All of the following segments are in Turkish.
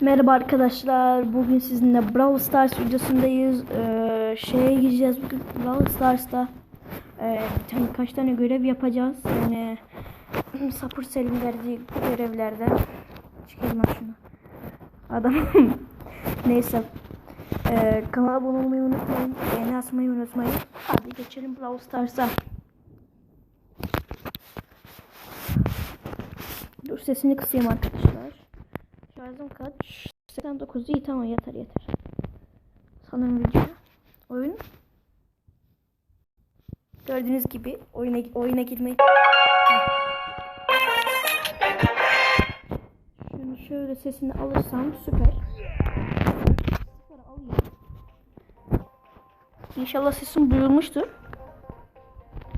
Merhaba arkadaşlar. Bugün sizinle Brawl Stars videosundayız. Ee, şeye gireceğiz bugün Brawl Stars'ta. Ee, kaç tane görev yapacağız. Yani Sapır Selim verdiği görevlerden. Çıkarım ben şunu. Adam. Neyse. Ee, kanala abone olmayı unutmayın. Beğeni atmayı unutmayın. Hadi geçelim Brawl Stars'a. Dur sesini kısayım arkadaşlar. Şarjım kaç? 89 iyi tamam yeter yeter. Sanırım video. Oyun. Gördüğünüz gibi oyuna oyuna girmeyi. Şunu şöyle sesini alırsam süper. İnşallah sesim duyulmuştur.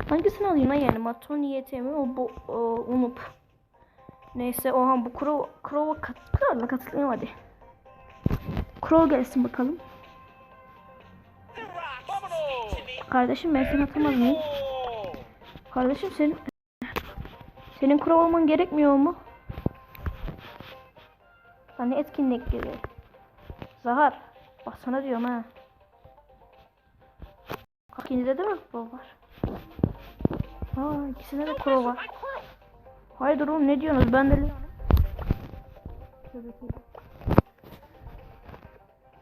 Hangisini alayım lan yani? Maton YT mi? O bu o, unup. Neyse oha bu Crow Crow'a kat, Crow'la katılayım hadi. Crow gelsin bakalım. Kardeşim ben seni atamaz mıyım? Kardeşim senin senin Crow olman gerekmiyor mu? Hani etkinlik gibi. Zahar. Bak sana diyorum ha. İkincide de mi Crow var? Aa ikisinde de Crow var. Hayır oğlum ne diyorsunuz? Ben de.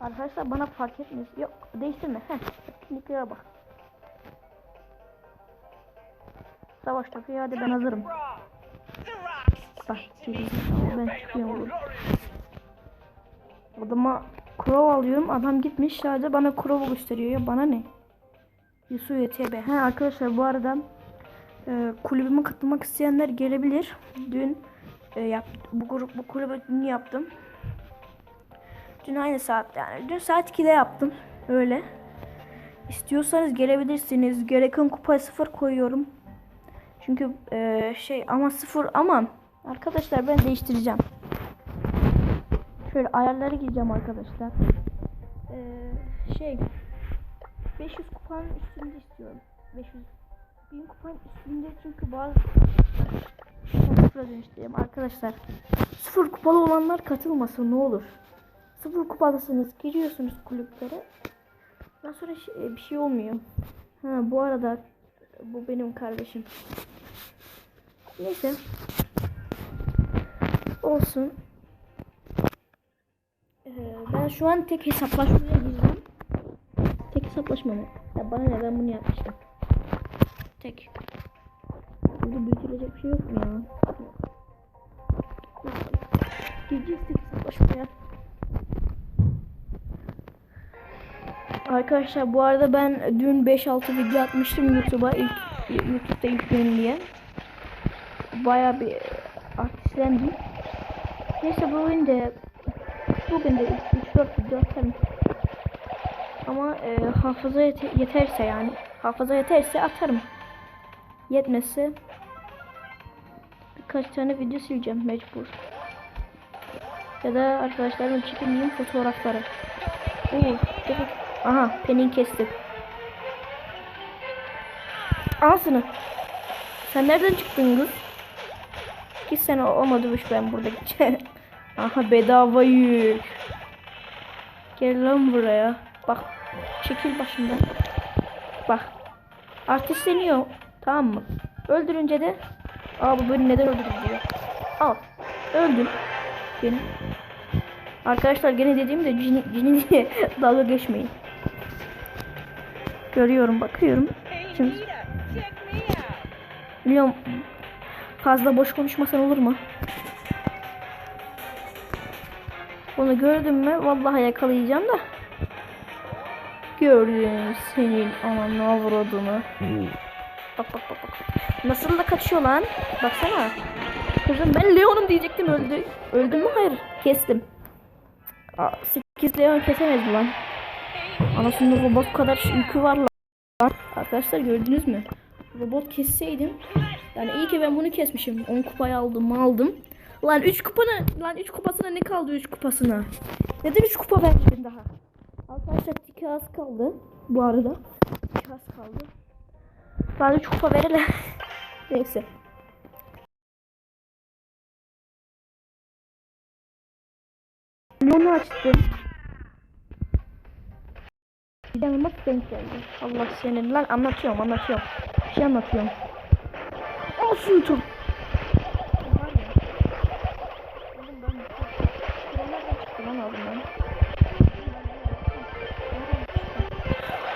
Arkadaşlar bana fark etmez. Yok değiştirme. Heh. Etkinliklere bak. Savaş takıyor hadi ben hazırım. Bak ben çıkıyorum oğlum. Adama Crow alıyorum. Adam gitmiş sadece bana Crow'u gösteriyor ya bana ne? Yusuf YTB. He arkadaşlar bu arada e, kulübüme katılmak isteyenler gelebilir. Dün e, yap, bu grup bu kulübü dün yaptım. Dün aynı saat yani. Dün saat 2'de yaptım. Öyle. İstiyorsanız gelebilirsiniz. Gereken kupaya sıfır koyuyorum. Çünkü e, şey ama sıfır ama arkadaşlar ben değiştireceğim. Şöyle ayarları gireceğim arkadaşlar. E, şey 500 kupanın üstünde istiyorum. 500 bin kupanın üstünde çünkü bazı sıfıra dönüştüreyim arkadaşlar. Sıfır kupalı olanlar katılmasın ne olur. Sıfır kupalısınız giriyorsunuz kulüplere. Daha sonra şey- bir şey olmuyor. Ha bu arada bu benim kardeşim. Neyse. Olsun. Ee, ben şu an tek hesaplaşmaya gireceğim. Tek hesaplaşma mı? Ya bana ne ben bunu yapmıştım. Tek. Burada büyütülecek bir şey yok mu ya? Tek hesaplaşmaya. Arkadaşlar bu arada ben dün 5-6 video atmıştım YouTube'a ilk YouTube'da ilk gün diye. Baya bir artistlendim. Neyse bugün de bugün de 3-4 video atarım. Ama e, hafıza yete- yeterse yani hafıza yeterse atarım. Yetmezse birkaç tane video sileceğim mecbur. Ya da arkadaşlarımın çekimliyim fotoğrafları. Oo. Aha, penin kestim. Ağzını. Sen nereden çıktın kız? Git sen olmadı ben burada. Aha bedava yük. Gel lan buraya. Bak çekil başımdan. Bak. Artistleniyor. Tamam mı? Öldürünce de Aa bu beni neden öldürdü diyor. Al. Öldün. Beni. Arkadaşlar gene dediğimde cini, cini diye dalga geçmeyin. Görüyorum bakıyorum. Şimdi biliyorum fazla boş konuşmasan olur mu? Onu gördüm mü vallahi yakalayacağım da. Gördüm senin ananı avradını. Bak bak bak bak. Nasıl da kaçıyor lan? Baksana. Kızım ben Leon'um diyecektim öldü. Öldüm mü? Hayır. Kestim. Aa, 8 Leon kesemez lan. Anasının robot kadar yükü var lan. Arkadaşlar gördünüz mü? Robot kesseydim. Yani iyi ki ben bunu kesmişim. 10 kupayı aldım aldım. Lan 3 kupana lan 3 kupasına ne kaldı 3 kupasına? Neden 3 kupa vermedin daha? Arkadaşlar 2 az kaldı bu arada. 2 az kaldı. Bana 3 kupa verirler. Neyse. Bunu açtım. Yanıma denk geldi. Allah senin lan anlatıyorum anlatıyorum. Bir şey anlatıyorum. Olsun YouTube.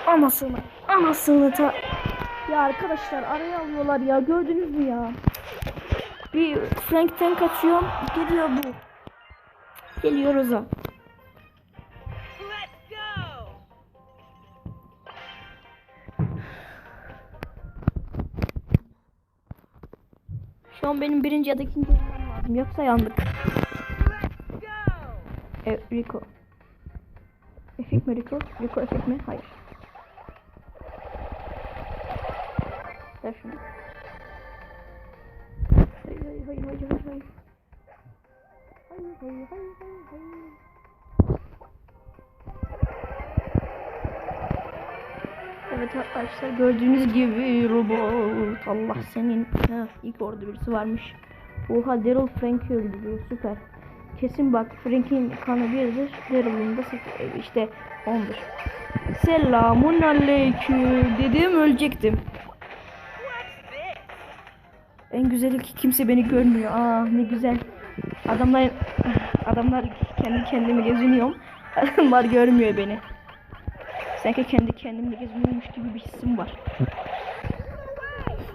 Anasını, anasını ta... Ya arkadaşlar araya alıyorlar ya gördünüz mü ya? Bir Frank'ten kaçıyorum. Geliyor bu. Geliyor Roza. Şu an benim birinci ya da ikinci olmam lazım. Yoksa yandık. E, Rico. Efik mi Rico? Rico efik mi? Hayır. Ver. Hayır hayır hayır hayır hayır hayır. Hayır hayır hayır hayır hayır. Evet arkadaşlar gördüğünüz gibi robot. Allah senin. Ha, ilk orada birisi varmış. Oha Daryl Frank'i öldürüyor süper. Kesin bak Frank'in kanı birdir. Daryl'ın da sıfır, e, işte ondur. Selamun aleyküm dedim ölecektim. En güzeli ki kimse beni görmüyor. Aa ne güzel. Adamlar adamlar kendi kendime geziniyorum. Adamlar görmüyor beni. Sanki kendi kendimle geziniyormuş gibi bir hissim var.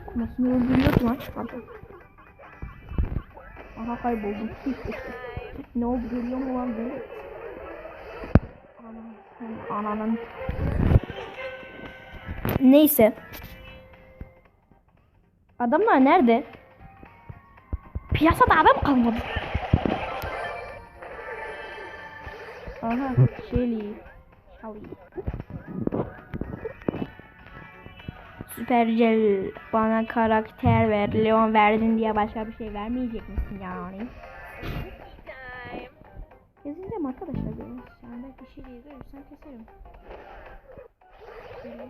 Kumasını öldürüyordu lan. Adam. Aha kayboldum. ne oldu görüyor mu lan beni? Ananın. Ananın. Neyse. Adamlar nerede? Piyasada adam kalmadı. Aha, Shelly. Shelly. Süpercel bana karakter ver. Leon verdin diye başka bir şey vermeyecek misin yani? Time. Gezeceğim arkadaşlar böyle. Sen belki Shelly'yi görürsen keserim. Shelly.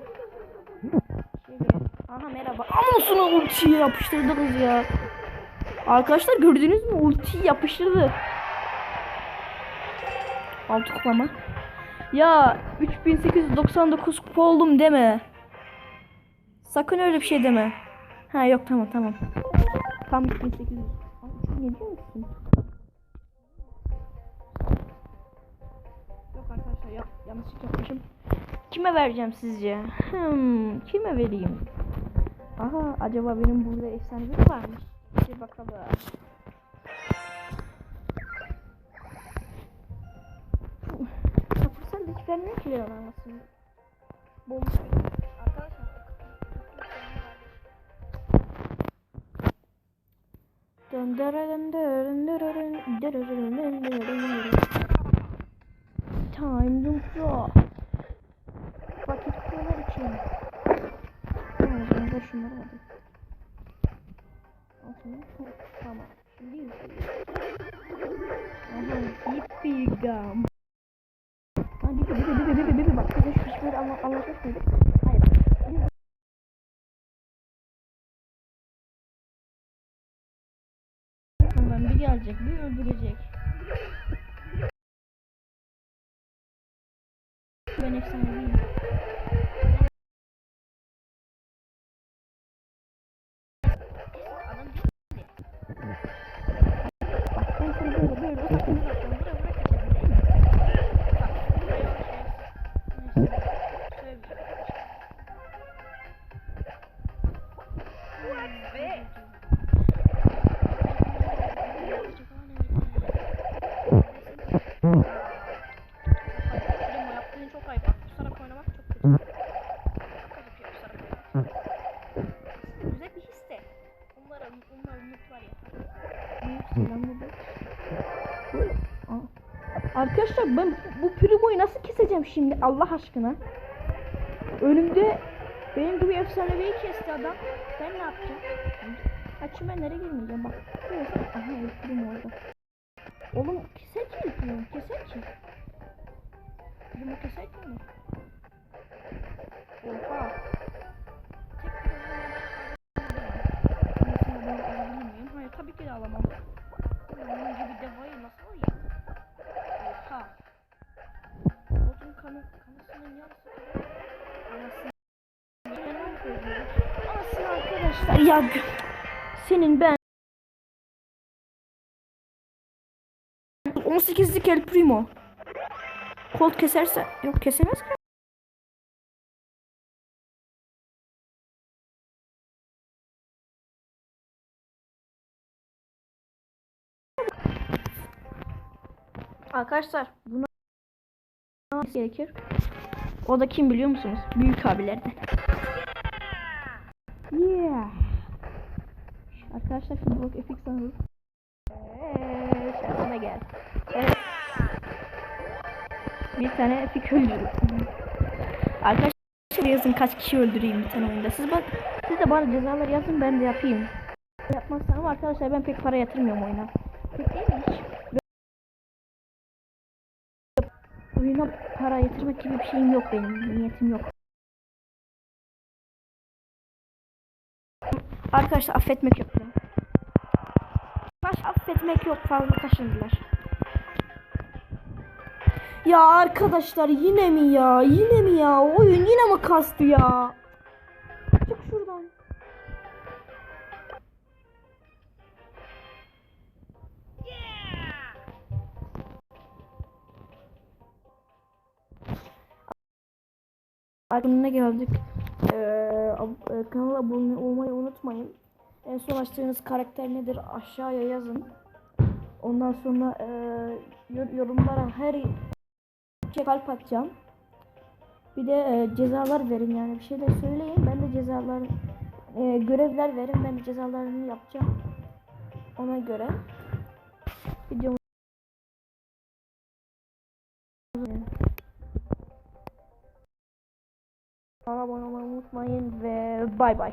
Aha merhaba. Anasını ultiyi yapıştırdınız ya. Arkadaşlar gördünüz mü? Ultiyi yapıştırdı. Altı kupama. Ya 3899 kupa oldum deme. Sakın öyle bir şey deme. Ha yok tamam tamam. Tam 3800. Abi sen ne diyorsun? Yok arkadaşlar yok yanlışlık yapmışım. Kime vereceğim sizce? Hmm, kime vereyim? Aha acaba benim burada efsane bir var mı? Bir bakalım. Kapırsan da hiç vermiyor ki Leon anasını. Bomba. Time to draw. Vakit kurular için. Dur şunları alayım. Olsun. Tamam. Şimdi Aha yippee gum. Ha bir de bir de bir de bir de bak. Biz hiçbir anla anlaşmış mıydık? Hayır. Biz bir gelecek, bir öldürecek. Ben efsanevi Aa. Arkadaşlar ben bu Primo'yu nasıl keseceğim şimdi Allah aşkına? Önümde benim gibi efsanevi kesti adam. Ben ne yapacağım? Açım ben nereye girmeyeceğim bak. Diyorsun. Aha elektrim oldu. Oğlum kesek mi yapıyorum? Kesek mi? Bunu kesek mi? Oha. Arkadaşlar ya senin ben 18'lik El Primo. Colt keserse yok kesemez ki. Arkadaşlar buna gerekir. O da kim biliyor musunuz? Büyük abilerden. Yeah. Arkadaşlar şu blok epik sanırım. Eee şansına gel. Evet. Bir tane epik öldürüm. Arkadaşlar yazın kaç kişi öldüreyim bir tane oyunda. Siz bak siz de bana cezalar yazın ben de yapayım. Yapmazsam arkadaşlar ben pek para yatırmıyorum oyuna. Pek değil hiç? Oyuna para yatırmak gibi bir şeyim yok benim. Niyetim yok. Arkadaşlar affetmek yok. Baş affetmek yok fazla kaşındılar. Ya arkadaşlar yine mi ya? Yine mi ya? Oyun yine mi kastı ya? Çık şuradan. Arkadaşlar geldik. Ee, e, kanala abone olmayı unutmayın. En son açtığınız karakter nedir aşağıya yazın. Ondan sonra e, yor- yorumlara her şey kalp atacağım. Bir de e, cezalar verin yani bir şeyler söyleyin. Ben de cezalar e, görevler verin. Ben de cezalarını yapacağım. Ona göre bay bay.